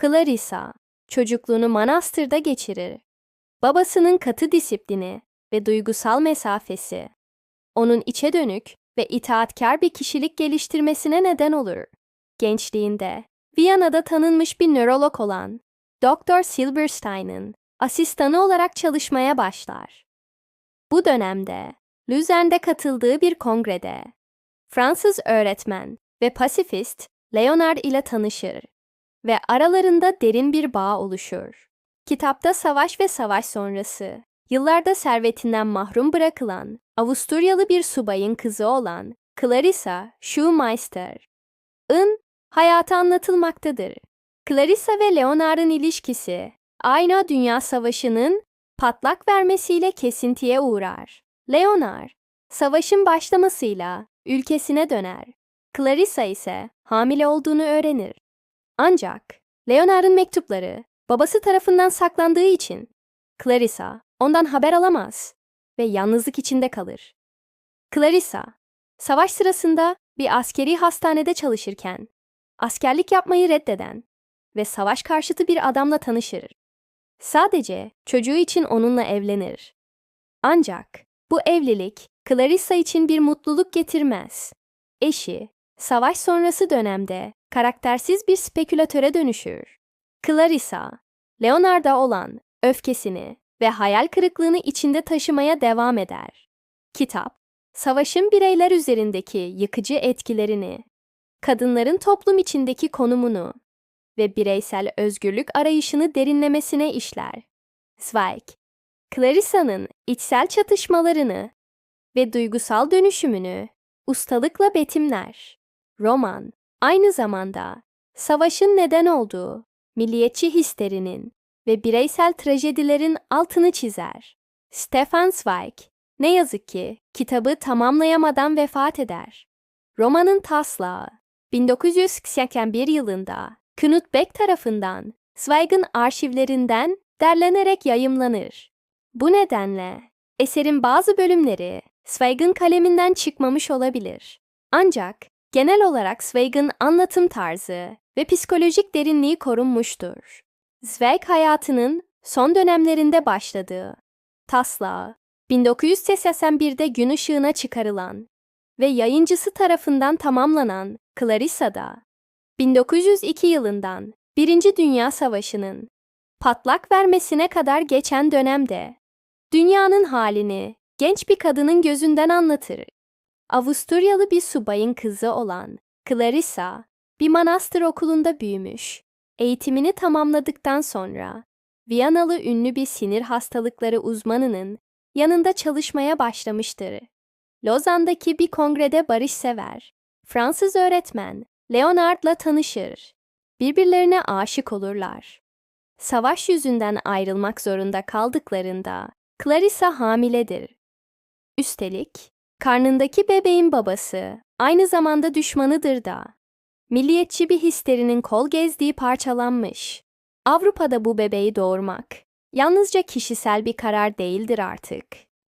Clarissa, çocukluğunu manastırda geçirir. Babasının katı disiplini ve duygusal mesafesi, onun içe dönük ve itaatkar bir kişilik geliştirmesine neden olur. Gençliğinde, Viyana'da tanınmış bir nörolog olan Dr. Silberstein'ın asistanı olarak çalışmaya başlar. Bu dönemde, Luzern'de katıldığı bir kongrede, Fransız öğretmen ve pasifist Leonard ile tanışır ve aralarında derin bir bağ oluşur. Kitapta savaş ve savaş sonrası, yıllarda servetinden mahrum bırakılan Avusturyalı bir subayın kızı olan Clarissa Schumeister'ın hayatı anlatılmaktadır. Clarissa ve Leonard'ın ilişkisi, aynı Dünya Savaşı'nın patlak vermesiyle kesintiye uğrar. Leonard, savaşın başlamasıyla ülkesine döner. Clarissa ise hamile olduğunu öğrenir. Ancak Leonard'ın mektupları babası tarafından saklandığı için Clarissa ondan haber alamaz ve yalnızlık içinde kalır. Clarissa, savaş sırasında bir askeri hastanede çalışırken askerlik yapmayı reddeden ve savaş karşıtı bir adamla tanışır. Sadece çocuğu için onunla evlenir. Ancak bu evlilik Clarissa için bir mutluluk getirmez. Eşi, savaş sonrası dönemde karaktersiz bir spekülatöre dönüşür. Clarissa, Leonard'a olan öfkesini ve hayal kırıklığını içinde taşımaya devam eder. Kitap, savaşın bireyler üzerindeki yıkıcı etkilerini, kadınların toplum içindeki konumunu ve bireysel özgürlük arayışını derinlemesine işler. Zweig, Clarissa'nın içsel çatışmalarını ve duygusal dönüşümünü ustalıkla betimler. Roman, aynı zamanda savaşın neden olduğu milliyetçi hislerinin ve bireysel trajedilerin altını çizer. Stefan Zweig, ne yazık ki kitabı tamamlayamadan vefat eder. Romanın taslağı, 1981 yılında Knut Beck tarafından Zweig'in arşivlerinden derlenerek yayımlanır. Bu nedenle eserin bazı bölümleri Zweig'in kaleminden çıkmamış olabilir. Ancak genel olarak Zweig'in anlatım tarzı ve psikolojik derinliği korunmuştur. Zweig hayatının son dönemlerinde başladığı, taslağı, 1981'de gün ışığına çıkarılan ve yayıncısı tarafından tamamlanan Clarissa'da, 1902 yılından Birinci Dünya Savaşı'nın patlak vermesine kadar geçen dönemde dünyanın halini genç bir kadının gözünden anlatır. Avusturyalı bir subayın kızı olan Clarissa, bir manastır okulunda büyümüş. Eğitimini tamamladıktan sonra Viyanalı ünlü bir sinir hastalıkları uzmanının yanında çalışmaya başlamıştır. Lozan'daki bir kongrede barışsever, Fransız öğretmen Leonard'la tanışır. Birbirlerine aşık olurlar. Savaş yüzünden ayrılmak zorunda kaldıklarında Clarissa hamiledir. Üstelik karnındaki bebeğin babası aynı zamanda düşmanıdır da. Milliyetçi bir histerinin kol gezdiği parçalanmış. Avrupa'da bu bebeği doğurmak yalnızca kişisel bir karar değildir artık.